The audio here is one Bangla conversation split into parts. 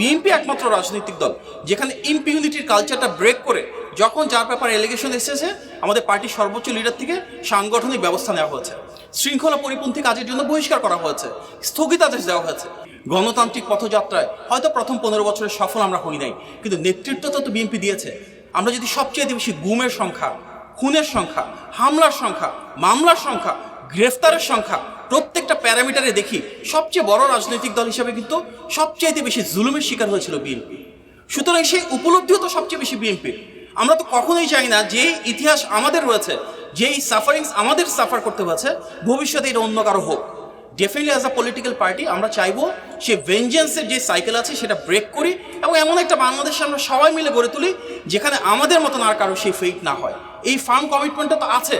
বিএনপি একমাত্র রাজনৈতিক দল, যেখানে ইম্পিউনিটির কালচারটা ব্রেক করে যখন যার ব্যাপারে এলিগেশন এসেছে, আমাদের পার্টির সর্বোচ্চ লিডার থেকে সাংগঠনিক ব্যবস্থা নেওয়া হয়েছে। শৃঙ্খলা পরিপন্থী কাজের জন্য বহিষ্কার করা হয়েছে স্থগিতাদেশ দেওয়া হয়েছে। গণতান্ত্রিক পথযাত্রায় হয়তো প্রথম পনেরো বছরের সফল আমরা হই নাই, কিন্তু নেতৃত্বটা তো বিএনপি দিয়েছে। আমরা যদি সবচেয়ে বেশি গুমের সংখ্যা, খুনের সংখ্যা, হামলার সংখ্যা, মামলার সংখ্যা, গ্রেফতারের সংখ্যা প্রত্যেকটা প্যারামিটারে দেখি, সবচেয়ে বড় রাজনৈতিক দল হিসাবে কিন্তু সবচেয়ে বেশি জুলুমের শিকার হয়েছিল বিএনপি। সুতরাং সেই উপলব্ধিও তো সবচেয়ে বেশি বিএনপির আমরা তো কখনোই চাই না যে ইতিহাস আমাদের রয়েছে যেই সাফারিংস আমাদের সাফার করতে হয়েছে, ভবিষ্যতে এটা অন্য কারও হোক। Definitely as a political party আমরা চাইব সে ভেঞ্জেন্সের যে সাইকেল আছে সেটা ব্রেক করি এবং এমন একটা বাংলাদেশে আমরা সবাই মিলে গড়ে তুলি যেখানে আমাদের মতন আর কারও সেই ফেইট না হয়। এই ফার্ম কমিটমেন্টটা তো আছে।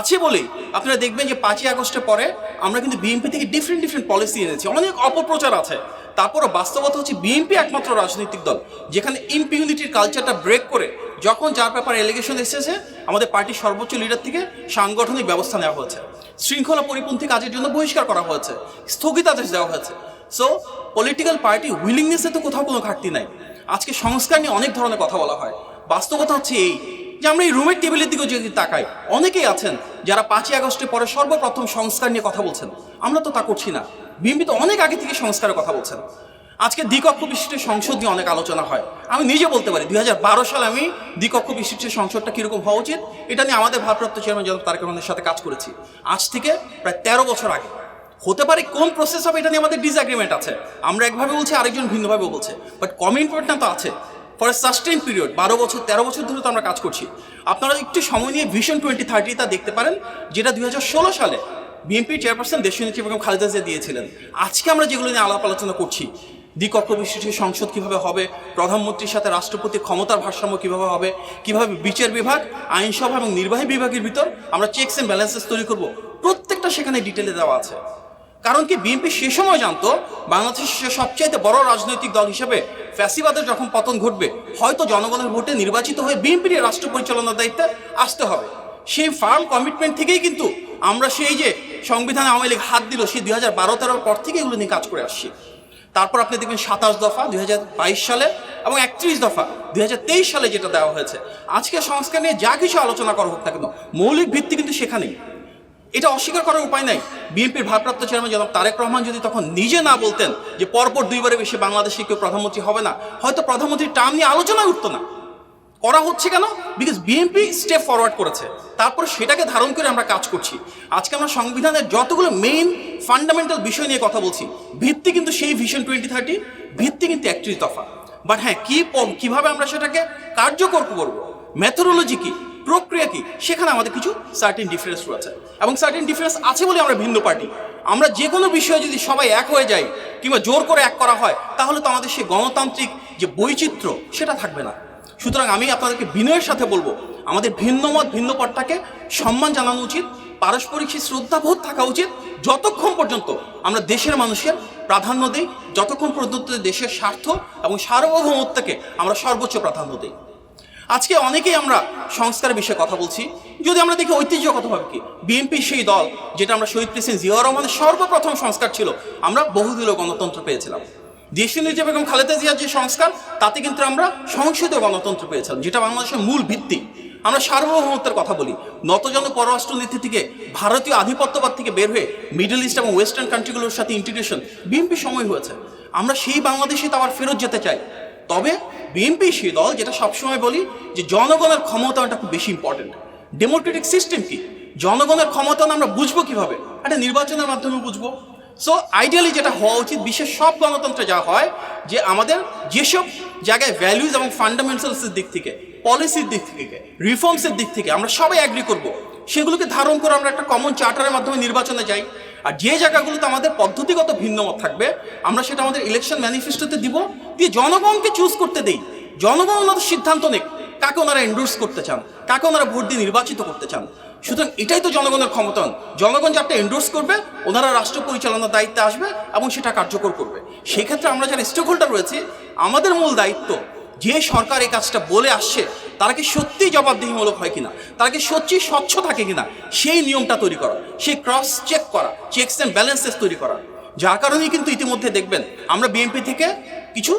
আছে বলেই। আপনারা দেখবেন যে পাঁচই আগস্টের পরে আমরা কিন্তু বিএনপি থেকে ডিফারেন্ট ডিফারেন্ট পলিসি এনেছি। অনেক অপপ্রচার আছে। তারপরও বাস্তবতা হচ্ছে বিএনপি একমাত্র রাজনৈতিক দল, যেখানে ইম্পিউনিটির কালচারটা ব্রেক করে যখন যার ব্যাপারে এলিগেশন এসেছে, আমাদের পার্টির সর্বোচ্চ লিডার থেকে সাংগঠনিক ব্যবস্থা নেওয়া হয়েছে। শৃঙ্খলা পরিপন্থী কাজের জন্য বহিষ্কার করা হয়েছে। স্থগিতাদেশ দেওয়া হয়েছে। সো পলিটিক্যাল পার্টি উইলিংনেসে তো কোথাও কোনো ঘাটতি নাই। আজকে সংস্কার নিয়ে অনেক ধরনের কথা বলা হয়। বাস্তবতা হচ্ছে এই যে আমরা এই রুমের টেবিলের দিকেও যদি তাকাই, অনেকেই আছেন যারা পাঁচই আগস্টের পরে সর্বপ্রথম সংস্কার নিয়ে কথা বলছেন, আমরা তো তা করছি না। বিএনপি তো অনেক আগে থেকে সংস্কারের কথা বলছেন। আজকে দ্বিকক্ষ বিশিষ্ট সংসদ নিয়ে অনেক আলোচনা হয়। আমি নিজে বলতে পারি, দুই হাজার বারো সালে আমি দ্বিকক্ষ বিশিষ্ট সংসদটা কীরকম হওয়া উচিত, এটা নিয়ে আমাদের ভারপ্রাপ্ত চেয়ারম্যান জনাব তারেক রহমানের সাথে কাজ করেছি। আজ থেকে প্রায় তেরো বছর আগে। হতে পারে কোন প্রসেস হবে, এটা নিয়ে আমাদের ডিসঅ্যাগ্রিমেন্ট আছে। আমরা একভাবে বলছি, আরেকজন ভিন্নভাবে বলছে। বাট কমিটমেন্টটা তো আছে। ফর এ সাস্টেন পিরিয়ড বারো বছর, তেরো বছর ধরে তো আমরা কাজ করছি। আপনারা একটু সময় নিয়ে ভিশন টোয়েন্টি থার্টি তা দেখতে পারেন, যেটা দুই হাজার ষোলো সালে বিএনপি চেয়ারপারসন দেশনীতি বেগম খালেদা জিয়া দিয়েছিলেন। আজকে আমরা যেগুলো নিয়ে আলাপ আলোচনা করছি দ্বিকক্ষ বিশিষ্ট সংসদ কীভাবে হবে, প্রধানমন্ত্রীর সাথে রাষ্ট্রপতির ক্ষমতার ভারসাম্য কীভাবে হবে, কীভাবে বিচার বিভাগ, আইনসভা এবং নির্বাহী বিভাগের ভিতর আমরা চেকস অ্যান্ড ব্যালেন্সেস তৈরি করব। প্রত্যেকটা সেখানে ডিটেলে দেওয়া আছে। কারণ কি, বিএনপি সে সময় জানতো বাংলাদেশের সবচাইতে বড় রাজনৈতিক দল হিসেবে ফ্যাসিবাদের যখন পতন ঘটবে, হয়তো জনগণের ভোটে নির্বাচিত হয়ে বিএনপির রাষ্ট্র পরিচালনার দায়িত্বে আসতে হবে। সেই ফার্ম কমিটমেন্ট থেকেই কিন্তু আমরা সেই যে সংবিধানে আওয়ামী লীগ হাত দিল, সেই দুই হাজার বারো তেরোর পর থেকে এগুলো নিয়ে কাজ করে আসছি। তারপর আপনি দেখবেন সাতাশ দফা দুই হাজার বাইশ সালে এবং একত্রিশ দফা দুই হাজার তেইশ সালে যেটা দেওয়া হয়েছে। আজকে সংস্কার নিয়ে যা কিছু আলোচনা করা হোক না কেন, মৌলিক ভিত্তি কিন্তু সেখানেই। এটা অস্বীকার করার উপায় নাই। বিএনপির ভারপ্রাপ্ত চেয়ারম্যান জনাব তারেক রহমান যদি তখন নিজে না বলতেন যে পরপর দুইবারে বেশি বাংলাদেশে কেউ প্রধানমন্ত্রী হবে না, হয়তো প্রধানমন্ত্রীর টার্ম নিয়ে আলোচনা উঠতো না। করা হচ্ছে কেন? বিকজ বিএনপি স্টেপ ফরওয়ার্ড করেছে। তারপর সেটাকে ধারণ করে আমরা কাজ করছি। আজকে আমরা সংবিধানের যতগুলো মেইন ফান্ডামেন্টাল বিষয় নিয়ে কথা বলছি, ভিত্তি কিন্তু সেই ভিশন টোয়েন্টি থার্টি ভিত্তি কিন্তু একত্রিশ দফা। বাট হ্যাঁ কী কীভাবে আমরা সেটাকে কার্যকর করব? মেথোডোলজি কি? প্রক্রিয়া কি? সেখানে আমাদের কিছু সার্টিন ডিফারেন্স রয়েছে। এবং সার্টিন ডিফারেন্স আছে বলে আমরা ভিন্ন পার্টি আমরা যে কোনো বিষয়ে যদি সবাই এক হয়ে যাই কিংবা জোর করে এক করা হয়, তাহলে তো আমাদের সেই গণতান্ত্রিক যে বৈচিত্র্য, সেটা থাকবে না। সুতরাং আমি আপনাদেরকে বিনয়ের সাথে বলব, আমাদের ভিন্ন মত ভিন্ন পটটাকে সম্মান জানানো উচিত, পারস্পরিক সেই শ্রদ্ধাবোধ থাকা উচিত, যতক্ষণ পর্যন্ত আমরা দেশের মানুষের প্রাধান্য দিই, যতক্ষণ পর্যন্ত দেশের স্বার্থ এবং সার্বভৌমত্বকে আমরা সর্বোচ্চ প্রাধান্য দিই। আজকে অনেকেই আমরা সংস্কারের বিষয়ে কথা বলছি। যদি আমরা দেখি ঐতিহ্যগতভাবে কি, বিএনপি সেই দল যেটা আমরা শহীদ প্রেসিডেন্ট জিয়াউর রহমানের সর্বপ্রথম সংস্কার ছিল, আমরা বহুদলীয় গণতন্ত্র পেয়েছিলাম। দেশীয় নীতি বেগম খালেদা জিয়ার যে সংস্কার, তাতে কিন্তু আমরা সংসদীয় গণতন্ত্র পেয়েছিলাম, যেটা বাংলাদেশের মূল ভিত্তি। আমরা সার্বভৌমত্বের কথা বলি, নতজন পররাষ্ট্রনীতি থেকে ভারতীয় আধিপত্যবাদ থেকে বের হয়ে মিডল ইস্ট এবং ওয়েস্টার্ন কান্ট্রিগুলোর সাথে ইন্টিগ্রেশন বিএনপি সময় হয়েছে। আমরা সেই বাংলাদেশে তো আবার ফেরত যেতে চাই। তবে বিএনপি সেই দল যেটা সবসময় বলি যে জনগণের ক্ষমতাটা খুব বেশি ইম্পর্টেন্ট ডেমোক্রেটিক সিস্টেম কি? জনগণের ক্ষমতা আমরা বুঝব কীভাবে? একটা নির্বাচনের মাধ্যমে বুঝব। সো আইডিয়ালি যেটা হওয়া উচিত, বিশ্বের সব গণতন্ত্রে যা হয়, যে আমাদের যেসব জায়গায় ভ্যালুজ এবং ফান্ডামেন্টালসের দিক থেকে পলিসির দিক থেকে রিফর্মসের দিক থেকে আমরা সবাই অ্যাগ্রি করব। সেগুলোকে ধারণ করে আমরা একটা কমন চার্টারের মাধ্যমে নির্বাচনে যাই। আর যে জায়গাগুলোতে আমাদের পদ্ধতিগত ভিন্নমত থাকবে, আমরা সেটা আমাদের ইলেকশন ম্যানিফেস্টোতে দিব। দিয়ে জনগণকে চুজ করতে দেই। জনগণ ওনাদের সিদ্ধান্ত নেই কাকে ওনারা এন্ডোর্স করতে চান, কাকে ওনারা ভোট দিয়ে নির্বাচিত করতে চান। সুতরাং এটাই তো জনগণের ক্ষমতায়ন। জনগণ যাতে এন্ডোর্স করবে, ওনারা রাষ্ট্র পরিচালনার দায়িত্বে আসবে এবং সেটা কার্যকর করবে। সেক্ষেত্রে আমরা যারা স্টেক হোল্ডার রয়েছি, আমাদের মূল দায়িত্ব যে সরকার এই কাজটা বলে আসছে, তারা কি সত্যিই জবাবদিহিমূলক হয় কিনা? তারা কি সত্যি স্বচ্ছ থাকে কিনা? সেই নিয়মটা তৈরি করা, সেই ক্রস চেক করা চেকস অ্যান্ড ব্যালেন্সেস তৈরি করা। যার কারণেই কিন্তু ইতিমধ্যে দেখবেন, আমরা বিএনপি থেকে কিছু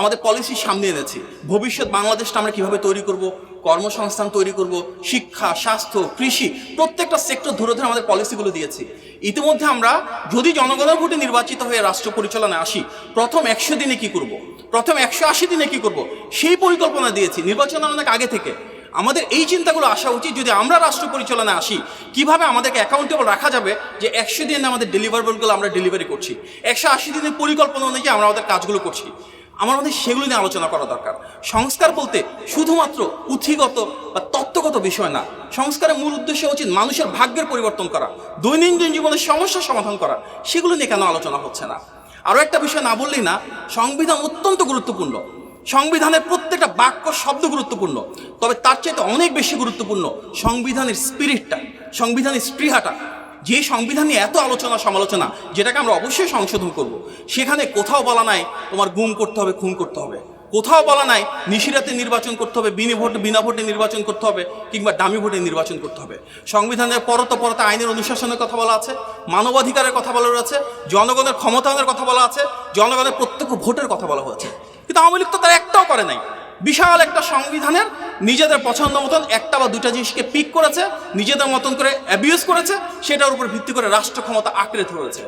আমাদের পলিসি সামনে এনেছি। ভবিষ্যৎ বাংলাদেশটা আমরা কীভাবে তৈরি করব? কর্মসংস্থান তৈরি করব, শিক্ষা, স্বাস্থ্য, কৃষি, প্রত্যেকটা সেক্টর ধরে ধরে আমাদের পলিসিগুলো দিয়েছি। ইতিমধ্যে আমরা যদি জনগণের ভোটে নির্বাচিত হয়ে রাষ্ট্র পরিচালনায় আসি, প্রথম একশো দিনে কি করব? প্রথম একশো আশি দিনে কি করব? সেই পরিকল্পনা দিয়েছি। নির্বাচন অনেক আগে থেকে। আমাদের এই চিন্তাগুলো আসা উচিত যদি আমরা রাষ্ট্র পরিচালনায় আসি, কীভাবে আমাদেরকে অ্যাকাউন্টেবল রাখা যাবে যে একশো দিনে আমাদের ডেলিভারেবলগুলো আমরা ডেলিভারি করছি? একশো আশি দিনের পরিকল্পনা অনুযায়ী আমরা আমাদের কাজগুলো করছি। আমার মধ্যে সেগুলো নিয়ে আলোচনা করা দরকার। সংস্কার বলতে শুধুমাত্র পুঁথিগত বা তত্ত্বগত বিষয় না, সংস্কারের মূল উদ্দেশ্য উচিত মানুষের ভাগ্যের পরিবর্তন করা, দৈনন্দিন জীবনের সমস্যার সমাধান করা, সেগুলো নিয়ে কেন আলোচনা হচ্ছে না? আরও একটা বিষয় না বললেই না, সংবিধান অত্যন্ত গুরুত্বপূর্ণ। সংবিধানের প্রত্যেকটা বাক্য শব্দ গুরুত্বপূর্ণ, তবে তার চাইতে অনেক বেশি গুরুত্বপূর্ণ সংবিধানের স্পিরিটটা সংবিধানের স্পৃহাটা। যে সংবিধান নিয়ে এত আলোচনা সমালোচনা, যেটাকে আমরা অবশ্যই সংশোধন করব, সেখানে কোথাও বলা নাই, তোমার গুম করতে হবে, খুন করতে হবে। কোথাও বলা নাই, নিশিরাতে নির্বাচন করতে হবে, বিনি ভোটে, বিনা ভোটে নির্বাচন করতে হবে, কিংবা দামি ভোটে নির্বাচন করতে হবে। সংবিধানের পরত পরতে আইনের অনুশাসনের কথা বলা আছে, মানবাধিকারের কথা বলা রয়েছে, জনগণের ক্ষমতায়নের কথা বলা আছে, জনগণের প্রত্যক্ষ ভোটের কথা বলা হয়েছে। কিন্তু আওয়ামী লীগ তো তারা একটাও করে নাই। বিশাল একটা সংবিধানের নিজেদের পছন্দ মতন একটা বা দুটা জিনিসকে পিক করেছে, নিজেদের মতন করে অ্যাবিউজ করেছে, সেটার উপর ভিত্তি করে রাষ্ট্র ক্ষমতা আঁকড়ে ধরেছে।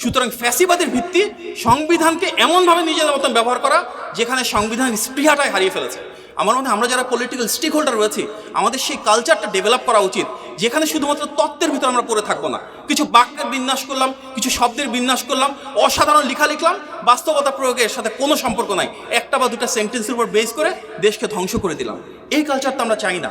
সুতরাং ফ্যাসিবাদের ভিত্তি সংবিধানকে এমনভাবে নিজেদের মতন ব্যবহার করা যেখানে সংবিধান স্পৃহাটাই হারিয়ে ফেলেছে। আমার মনে আমরা যারা পলিটিক্যাল স্টেক হোল্ডার রয়েছি, আমাদের সেই কালচারটা ডেভেলপ করা উচিত, যেখানে শুধুমাত্র তত্ত্বের ভিতর আমরা পড়ে থাকব না। কিছু বাক্যের বিন্যাস করলাম, কিছু শব্দের বিন্যাস করলাম, অসাধারণ লেখা লিখলাম, বাস্তবতা প্রয়োগের সাথে কোনো সম্পর্ক নাই। একটা বা দুটা সেন্টেন্সের উপর বেস করে দেশকে ধ্বংস করে দিলাম। এই কালচারটা আমরা চাই না।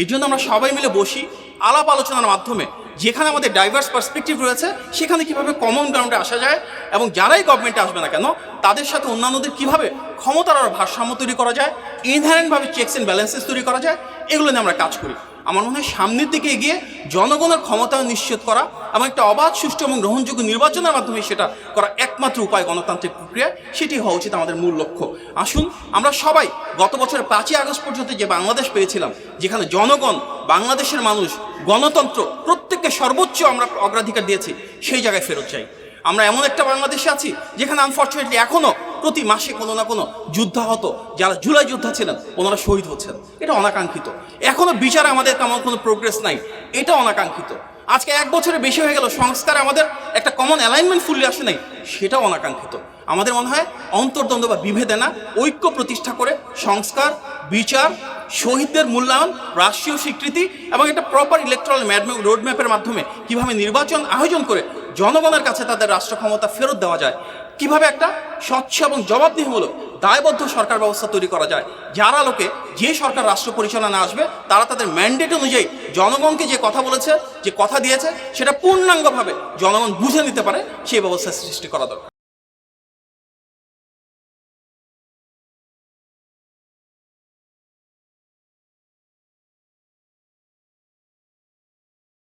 এই জন্য আমরা সবাই মিলে বসি আলাপ আলোচনার মাধ্যমে, যেখানে আমাদের ডাইভার্স পার্সপেক্টিভ রয়েছে, সেখানে কীভাবে কমন গ্রাউন্ডে আসা যায় এবং যারাই গভর্নমেন্টে আসবে না কেন, তাদের সাথে অন্যান্যদের কীভাবে ক্ষমতার আর ভারসাম্য তৈরি করা যায় ইনহারেন্টভাবে চেকস অ্যান্ড ব্যালেন্সেস তৈরি করা যায়, এগুলো নিয়ে আমরা কাজ করি। আমার মনে হয় সামনের দিকে এগিয়ে জনগণের ক্ষমতা নিশ্চিত করা এবং একটা অবাধ, সুষ্ঠু এবং গ্রহণযোগ্য নির্বাচনের মাধ্যমে সেটা করা একমাত্র উপায় গণতান্ত্রিক প্রক্রিয়া। সেটি হওয়া উচিত আমাদের মূল লক্ষ্য। আসুন, আমরা সবাই গত বছরের পাঁচই আগস্ট পর্যন্ত যে বাংলাদেশ পেয়েছিলাম, যেখানে জনগণ, বাংলাদেশের মানুষ, গণতন্ত্র প্রত্যেককে সর্বোচ্চ আমরা অগ্রাধিকার দিয়েছি, সেই জায়গায় ফেরত চাই। আমরা এমন একটা বাংলাদেশে আছি, যেখানে আনফর্চুনেটলি এখনও প্রতি মাসে কোনো না কোনো যুদ্ধাহত যারা জুলাই যোদ্ধা ছিলেন, ওনারা শহীদ হচ্ছেন। এটা অনাকাঙ্ক্ষিত। এখনও বিচারে আমাদের তেমন কোনো প্রোগ্রেস নাই। এটা অনাকাঙ্ক্ষিত। আজকে এক বছরের বেশি হয়ে গেল, সংস্কার আমাদের একটা কমন অ্যালাইনমেন্ট ফুললে আসে নাই, সেটাও অনাকাঙ্ক্ষিত। আমাদের মনে হয় অন্তর্দ্বন্দ্ব বা বিভেদে না, ঐক্য প্রতিষ্ঠা করে সংস্কার, বিচার, শহীদদের মূল্যায়ন, রাষ্ট্রীয় স্বীকৃতি এবং একটা প্রপার ইলেকট্রাল রোডম্যাপের মাধ্যমে কীভাবে নির্বাচন আয়োজন করে জনগণের কাছে তাদের রাষ্ট্র ক্ষমতা ফেরত দেওয়া যায় কীভাবে একটা স্বচ্ছ এবং জবাবদিহিমূলক, দায়বদ্ধ সরকার ব্যবস্থা তৈরি করা যায়? যারা লোকে যে সরকার রাষ্ট্র পরিচালনা আসবে, তারা তাদের ম্যান্ডেট অনুযায়ী জনগণকে যে কথা বলেছে, যে কথা দিয়েছে, সেটা পূর্ণাঙ্গভাবে জনগণ বুঝে নিতে পারে, সেই ব্যবস্থা সৃষ্টি করা দরকার।